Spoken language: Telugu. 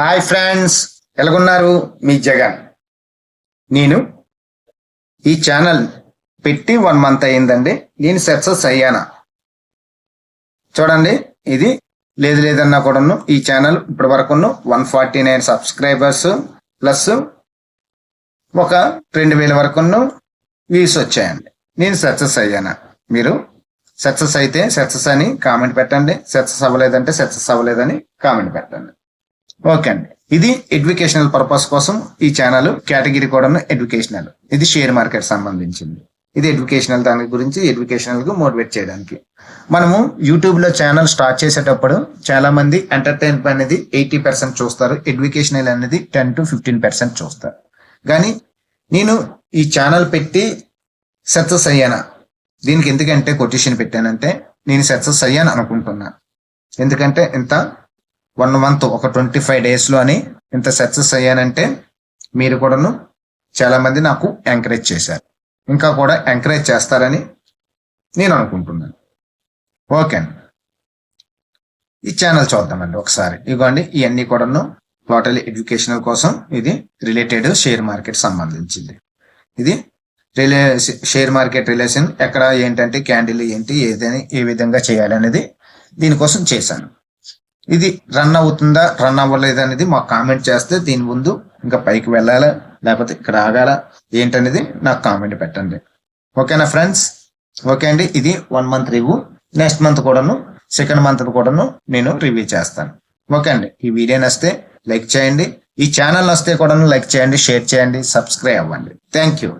హాయ్ ఫ్రెండ్స్ ఎలాగున్నారు మీ జగన్? నేను ఈ ఛానల్ పెట్టి వన్ మంత్ అయిందండి నేను సక్సెస్ అయ్యానా? చూడండి ఇది లేదు లేదన్నా కూడాను ఈ ఛానల్ ఇప్పటి వరకును one forty nine subscribers plus ఒక రెండు వేల వరకును వ్యూస్ వచ్చాయండి. నేను సక్సెస్ అయ్యానా? మీరు సక్సెస్ అయితే సక్సెస్ అని కామెంట్ పెట్టండి. సక్సెస్ అవ్వలేదంటే సక్సెస్ అవ్వలేదని కామెంట్ పెట్టండి. ఓకే అండి. ఇది ఎడ్యుకేషనల్ పర్పస్ కోసం ఈ ఛానల్ కేటగిరీ కూడా ఎడ్యుకేషనల్. ఇది షేర్ మార్కెట్ సంబంధించింది. ఇది ఎడ్యుకేషనల్ దాని గురించి ఎడ్యుకేషనల్కు మోటివేట్ చేయడానికి. మనము యూట్యూబ్లో ఛానల్ స్టార్ట్ చేసేటప్పుడు చాలా మంది ఎంటర్టైన్మెంట్ అనేది ఎయిటీ పర్సెంట్ చూస్తారు. ఎడ్యుకేషనల్ అనేది టెన్ టు ఫిఫ్టీన్ పర్సెంట్ చూస్తారు. కానీ నేను ఈ ఛానల్ పెట్టి సక్సెస్ అయ్యానా? దీనికి ఎందుకంటే కొటేషన్ పెట్టానంటే నేను సక్సెస్ అయ్యాను అనుకుంటున్నాను ఎందుకంటే ఇంత వన్ మంత్ ఒక ట్వంటీ ఫైవ్ డేస్లో అని ఇంత సక్సెస్ అయ్యానంటే మీరు కూడాను చాలామంది నాకు ఎంకరేజ్ చేశారు. ఇంకా కూడా ఎంకరేజ్ చేస్తారని నేను అనుకుంటున్నాను. ఓకే అండి. ఈ ఛానల్ చూద్దామండి ఒకసారి. ఇవ్వండి ఇవన్నీ కూడాను టోటల్ ఎడ్యుకేషనల్ కోసం ఇది రిలేటెడ్ షేర్ మార్కెట్ సంబంధించింది. ఇది రిలే షేర్ మార్కెట్ రిలేషన్ ఎక్కడ ఏంటంటే క్యాండిల్ ఏంటి ఏదని ఏ విధంగా చేయాలి అనేది దీనికోసం చేశాను. ఇది రన్ అవుతుందా రన్ అవ్వలేదు అనేది మాకు కామెంట్ చేస్తే దీని ముందు ఇంకా పైకి వెళ్ళాలా లేకపోతే ఇక్కడ ఆగాల ఏంటనేది నాకు కామెంట్ పెట్టండి. ఓకేనా ఫ్రెండ్స్ ఓకే అండి ఇది one month review next month కూడాను సెకండ్ మంత్ కూడాను నేను రివ్యూ చేస్తాను. ఓకే అండి ఈ వీడియో నస్తే లైక్ చేయండి. ఈ ఛానల్ వస్తే కూడాను లైక్ చేయండి షేర్ చేయండి సబ్స్క్రైబ్ అవ్వండి. Thank you